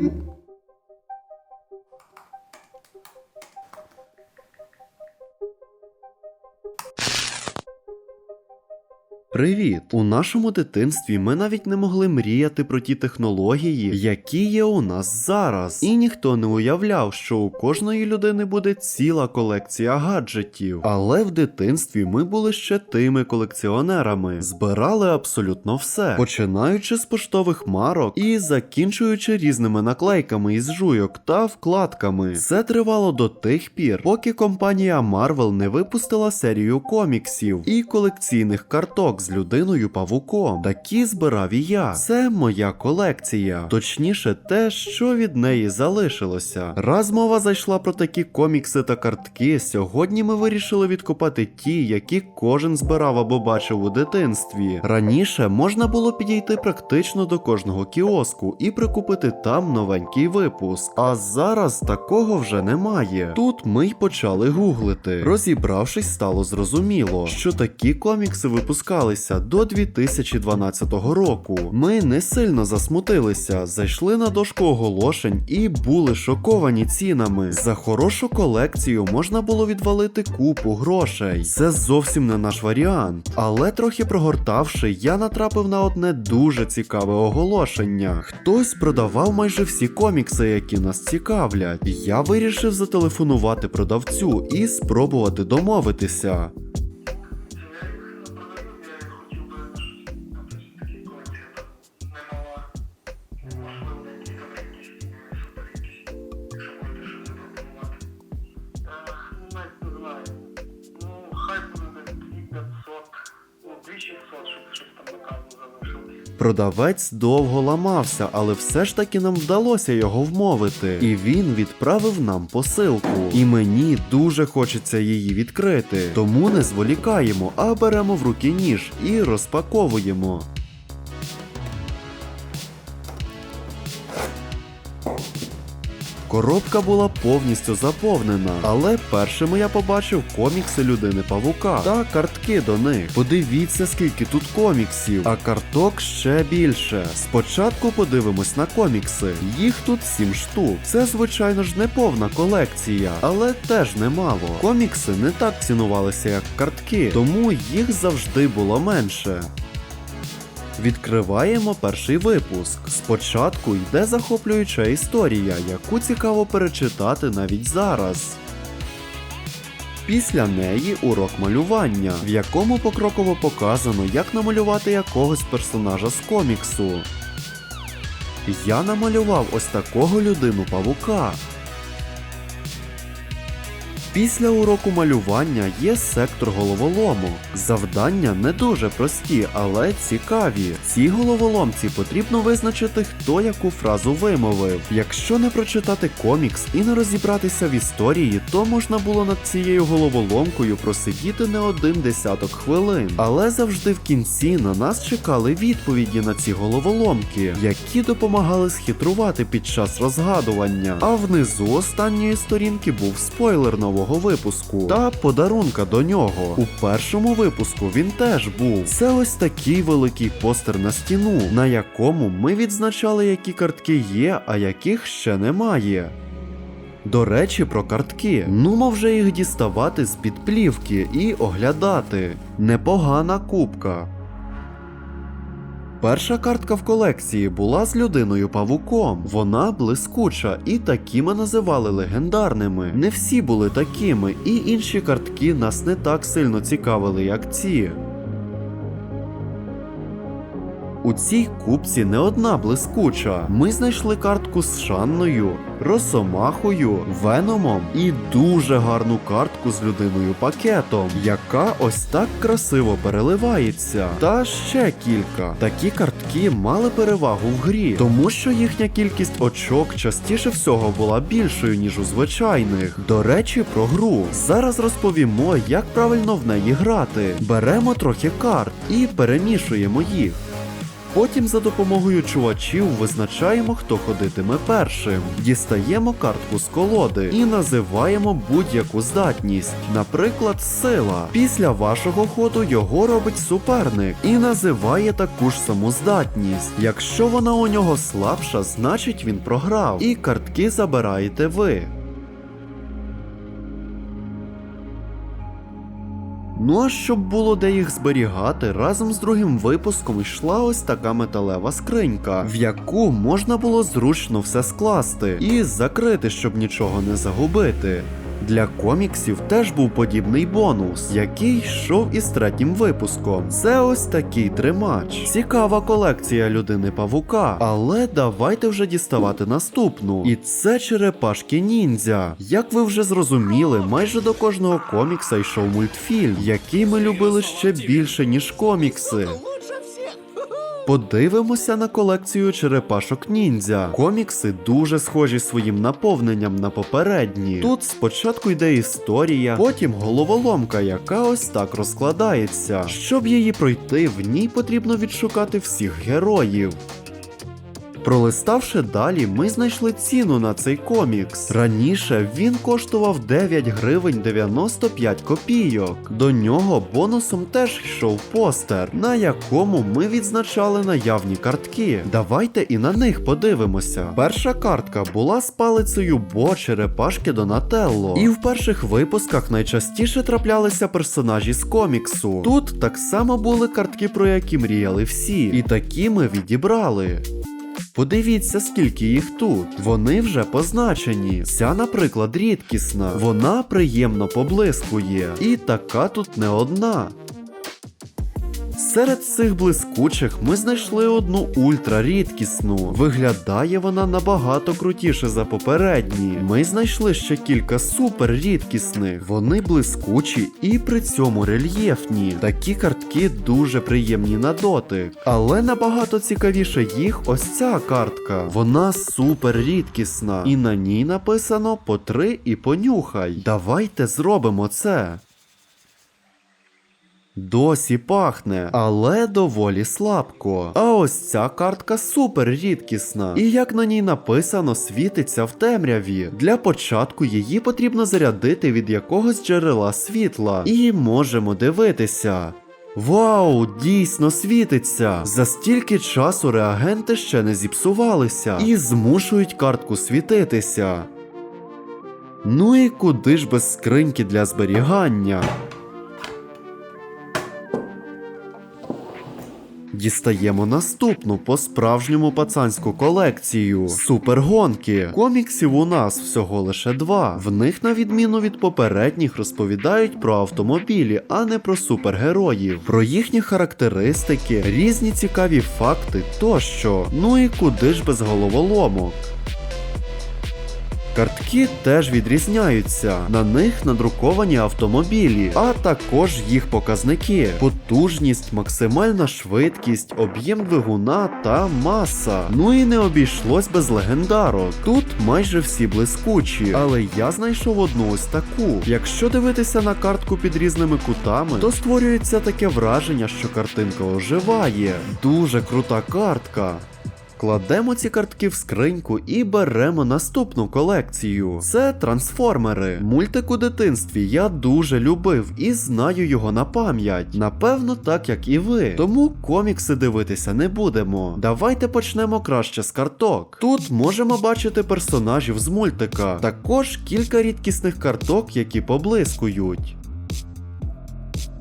Mm-hmm. Привіт! У нашому дитинстві ми навіть не могли мріяти про ті технології, які є у нас зараз. І ніхто не уявляв, що у кожної людини буде ціла колекція гаджетів. Але в дитинстві ми були ще тими колекціонерами, збирали абсолютно все, починаючи з поштових марок і закінчуючи різними наклейками із жуйок та вкладками. Це тривало до тих пір, поки компанія Marvel не випустила серію коміксів і колекційних карток з людиною павуком. Такі збирав і я. Це моя колекція. Точніше, те, що від неї залишилося. Раз мова зайшла про такі комікси та картки. Сьогодні ми вирішили відкопати ті, які кожен збирав або бачив у дитинстві. Раніше можна було підійти практично до кожного кіоску і прикупити там новенький випуск. А зараз такого вже немає. Тут ми й почали гуглити. Розібравшись, стало зрозуміло, що такі комікси випускалися до 2012 року. Ми не сильно засмутилися, зайшли на дошку оголошень і були шоковані цінами. За хорошу колекцію можна було відвалити купу грошей. Це зовсім не наш варіант. Але трохи прогортавши, я натрапив на одне дуже цікаве оголошення. Хтось продавав майже всі комікси, які нас цікавлять. Я вирішив зателефонувати продавцю і спробувати домовитися. Продавець довго ламався, але все ж таки нам вдалося його вмовити. І він відправив нам посилку. І мені дуже хочеться її відкрити. Тому не зволікаємо, а беремо в руки ніж і розпаковуємо. Коробка була повністю заповнена, але першими я побачив комікси людини павука та картки до них. Подивіться, скільки тут коміксів, а карток ще більше. Спочатку подивимось на комікси. Їх тут 7 штук. Це, звичайно ж, не повна колекція, але теж немало. Комікси не так цінувалися, як картки, тому їх завжди було менше. Відкриваємо перший випуск. Спочатку йде захоплююча історія, яку цікаво перечитати навіть зараз. Після неї урок малювання, в якому покроково показано, як намалювати якогось персонажа з коміксу. Я намалював ось такого людину павука. Після уроку малювання є сектор головоломок. Завдання не дуже прості, але цікаві. Цій головоломці потрібно визначити, хто яку фразу вимовив. Якщо не прочитати комікс і не розібратися в історії, то можна було над цією головоломкою просидіти не один десяток хвилин. Але завжди в кінці на нас чекали відповіді на ці головоломки, які допомагали схитрувати під час розгадування. А внизу останньої сторінки був спойлер нового випуску та подарунка до нього. У першому випуску він теж був. Це ось такий великий постер на стіну, на якому ми відзначали, які картки є, а яких ще немає. До речі, про картки. Нумо вже їх діставати з під плівки і оглядати. Непогана кубка. Перша картка в колекції була з людиною павуком. Вона блискуча, і такі ми називали легендарними. Не всі були такими, і інші картки нас не так сильно цікавили, як ці. У цій купці не одна блискуча. Ми знайшли картку з Шанною, Росомахою, Веномом і дуже гарну картку з людиною пакетом, яка ось так красиво переливається. Та ще кілька. Такі картки мали перевагу в грі, тому що їхня кількість очок частіше всього була більшою, ніж у звичайних. До речі, про гру. Зараз розповімо, як правильно в неї грати. Беремо трохи карт і перемішуємо їх. Потім за допомогою чувачів визначаємо, хто ходитиме першим. Дістаємо картку з колоди і називаємо будь-яку здатність, наприклад, сила. Після вашого ходу його робить суперник і називає таку ж саму здатність. Якщо вона у нього слабша, значить він програв, і картки забираєте ви. Ну а щоб було де їх зберігати, разом з другим випуском йшла ось така металева скринька, в яку можна було зручно все скласти і закрити, щоб нічого не загубити. Для коміксів теж був подібний бонус, який йшов із третім випуском. Це ось такий тримач. Цікава колекція людини павука. Але давайте вже діставати наступну. І це черепашки ніндзя. Як ви вже зрозуміли, майже до кожного комікса йшов мультфільм, який ми любили ще більше, ніж комікси. Подивимося на колекцію черепашок ніндзя. Комікси дуже схожі своїм наповненням на попередні. Тут спочатку йде історія, потім головоломка, яка ось так розкладається. Щоб її пройти, в ній потрібно відшукати всіх героїв. Пролиставши далі, ми знайшли ціну на цей комікс. Раніше він коштував 9 гривень 95 копійок. До нього бонусом теж йшов постер, на якому ми відзначали наявні картки. Давайте і на них подивимося. Перша картка була з палицею Бо черепашки Донателло. І в перших випусках найчастіше траплялися персонажі з коміксу. Тут так само були картки, про які мріяли всі, і такі ми відібрали. Подивіться, скільки їх тут. Вони вже позначені. Ця, наприклад, рідкісна. Вона приємно поблискує. І така тут не одна. Серед цих блискучих ми знайшли одну ультрарідкісну. Виглядає вона набагато крутіше за попередні. Ми знайшли ще кілька суперрідкісних. Вони блискучі і при цьому рельєфні. Такі картки дуже приємні на дотик. Але набагато цікавіше їх ось ця картка. Вона суперрідкісна. І на ній написано по три і понюхай. Давайте зробимо це. Досі пахне, але доволі слабко. А ось ця картка супер рідкісна. І як на ній написано, світиться в темряві. Для початку її потрібно зарядити від якогось джерела світла. І можемо дивитися. Вау, дійсно світиться! За стільки часу реагенти ще не зіпсувалися і змушують картку світитися. Ну і куди ж без скриньки для зберігання? Дістаємо наступну по-справжньому пацанську колекцію Супергонки. Коміксів у нас всього лише два. В них, на відміну від попередніх, розповідають про автомобілі, а не про супергероїв, про їхні характеристики, різні цікаві факти тощо. Ну і куди ж без головоломок. Картки теж відрізняються. На них надруковані автомобілі, а також їх показники: потужність, максимальна швидкість, об'єм двигуна та маса. Ну і не обійшлось без легендарок. Тут майже всі блискучі, але я знайшов одну ось таку. Якщо дивитися на картку під різними кутами, то створюється таке враження, що картинка оживає. Дуже крута картка. Кладемо ці картки в скриньку і беремо наступну колекцію. Це трансформери. Мультик у дитинстві я дуже любив і знаю його на пам'ять. Напевно, так як і ви. Тому комікси дивитися не будемо. Давайте почнемо краще з карток. Тут можемо бачити персонажів з мультика, також кілька рідкісних карток, які поблискують.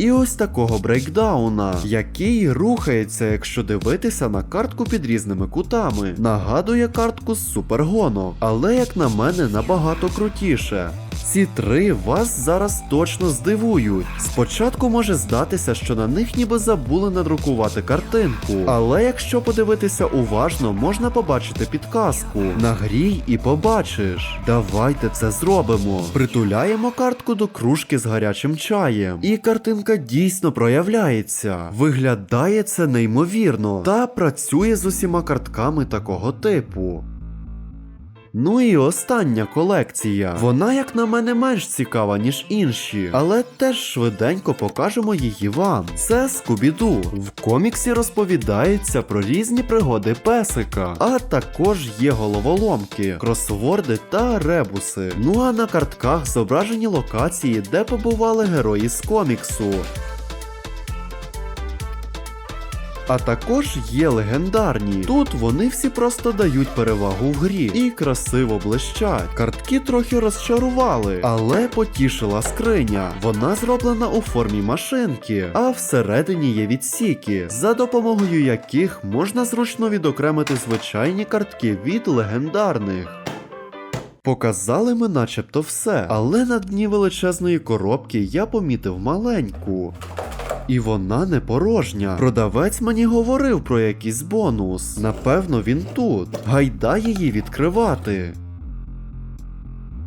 І ось такого брейкдауна, який рухається, якщо дивитися на картку під різними кутами. Нагадує картку з супергонок, але, як на мене, набагато крутіше. Ці три вас зараз точно здивують. Спочатку може здатися, що на них ніби забули надрукувати картинку. Але якщо подивитися уважно, можна побачити підказку. Нагрій і побачиш. Давайте це зробимо. Притуляємо картку до кружки з гарячим чаєм. І картинка дійсно проявляється. Виглядає це неймовірно та працює з усіма картками такого типу. Ну і остання колекція. Вона, як на мене, менш цікава, ніж інші, але теж швиденько покажемо її вам. Це Скубіду. В коміксі розповідається про різні пригоди песика, а також є головоломки, кросворди та ребуси. Ну а на картках зображені локації, де побували герої з коміксу. А також є легендарні. Тут вони всі просто дають перевагу в грі і красиво блищать. Картки трохи розчарували, але потішила скриня. Вона зроблена у формі машинки, а всередині є відсіки, за допомогою яких можна зручно відокремити звичайні картки від легендарних. Показали ми начебто все, але на дні величезної коробки я помітив маленьку. І вона не порожня. Продавець мені говорив про якийсь бонус. Напевно, він тут. Гайда її відкривати.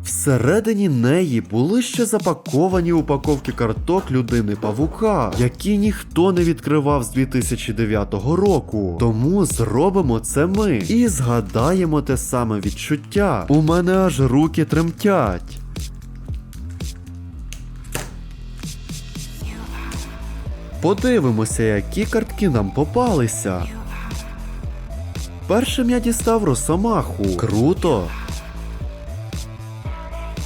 Всередині неї були ще запаковані упаковки карток людини павука, які ніхто не відкривав з 2009 року. Тому зробимо це ми і згадаємо те саме відчуття. У мене аж руки тремтять. Подивимося, які картки нам попалися. Першим я дістав Росомаху. Круто.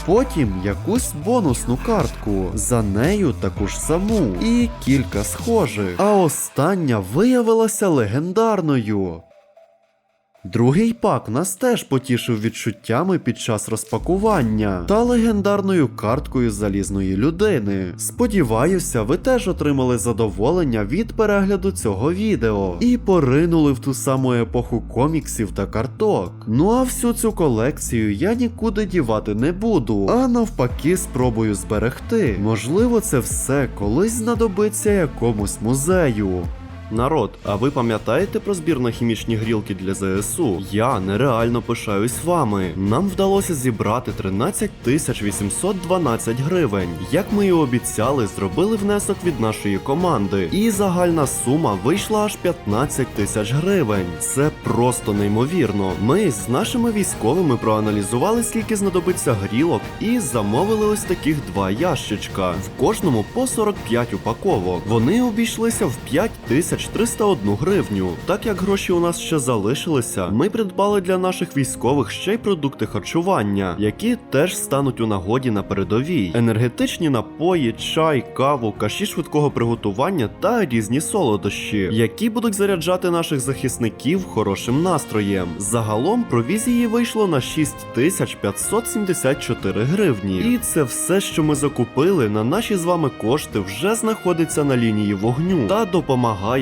Потім якусь бонусну картку. За нею таку ж саму. І кілька схожих. А остання виявилася легендарною. Другий пак нас теж потішив відчуттями під час розпакування та легендарною карткою залізної людини. Сподіваюся, ви теж отримали задоволення від перегляду цього відео і поринули в ту саму епоху коміксів та карток. Ну а всю цю колекцію я нікуди дівати не буду, а навпаки, спробую зберегти. Можливо, це все колись знадобиться якомусь музею. Народ, а ви пам'ятаєте про збір на хімічні грілки для ЗСУ? Я нереально пишаюсь вами. Нам вдалося зібрати 13 тисяч 812 гривень. Як ми і обіцяли, зробили внесок від нашої команди. І загальна сума вийшла аж 15 тисяч гривень. Це просто неймовірно. Ми з нашими військовими проаналізували, скільки знадобиться грілок, і замовили ось таких два ящичка. В кожному по 45 упаковок. Вони обійшлися в 5 тисяч 301 гривню. Так як гроші у нас ще залишилися, ми придбали для наших військових ще й продукти харчування, які теж стануть у нагоді на передовій: енергетичні напої, чай, каву, каші швидкого приготування та різні солодощі, які будуть заряджати наших захисників хорошим настроєм. Загалом провізії вийшло на 6574 гривні. І це все, що ми закупили на наші з вами кошти, вже знаходиться на лінії вогню та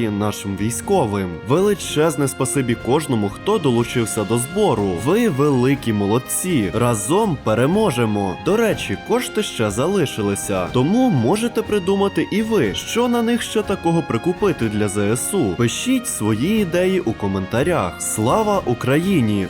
допомагає нашим військовим. Величезне спасибі кожному, хто долучився до збору. Ви великі молодці. Разом переможемо. До речі, кошти ще залишилися, тому можете придумати і ви, що на них ще такого прикупити для ЗСУ. Пишіть свої ідеї у коментарях. Слава Україні!